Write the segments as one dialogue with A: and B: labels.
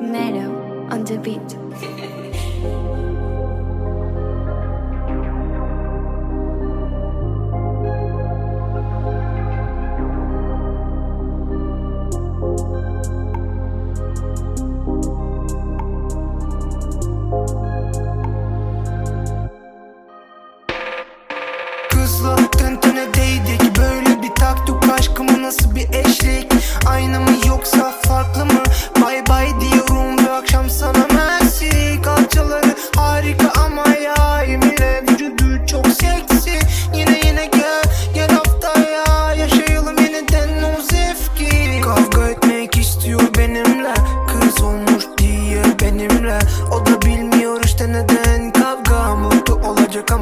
A: Meadow on the beat.
B: Kızla tentene değdik Böyle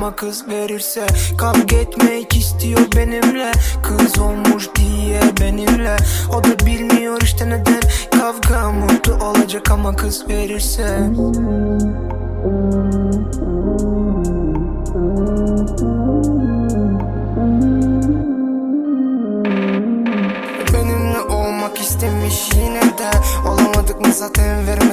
B: ama kız verirse Kavga etmek istiyor benimle. Kız olmuş diye benimle. O da bilmiyor işte neden kavga Mutlu olacak ama kız verirse. Benimle olmak istemiş yine de. Olamadık mı zaten vermem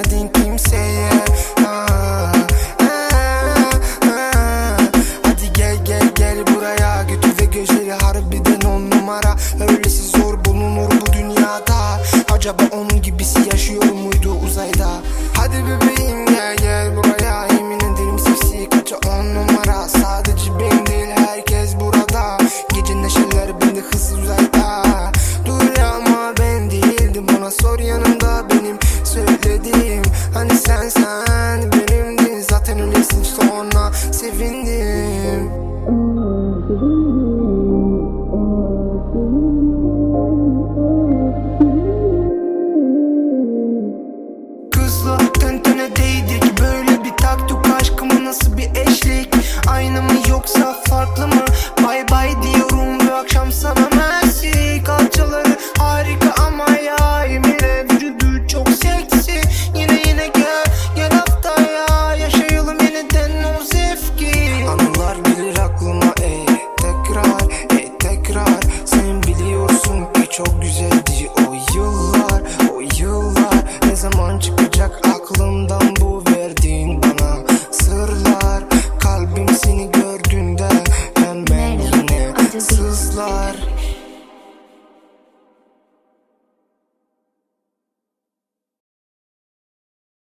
B: Öylesi zor bulunur bu dünyada. Acaba onun gibisi yaşıyor muydu uzayda? Hadi bebeğim gel gel buraya. Yemin ederim seksi kaça on numara. Sadece ben değil herkes burada. Gece neşeler bende hız uzayda Dur ama ben değildim. Bana sor yanımda benim Söylediğim. Hani sen sen. akşam sana mersi. Kalçaları harika ama ya Emine vücudu çok seksi. Yine yine gel gel haftaya Yaşayalım yeniden o zevki. Anılar gelir aklıma ey Tekrar ey tekrar. Sen biliyorsun ki çok güzeldi o yıllar O yıllar. Ne zaman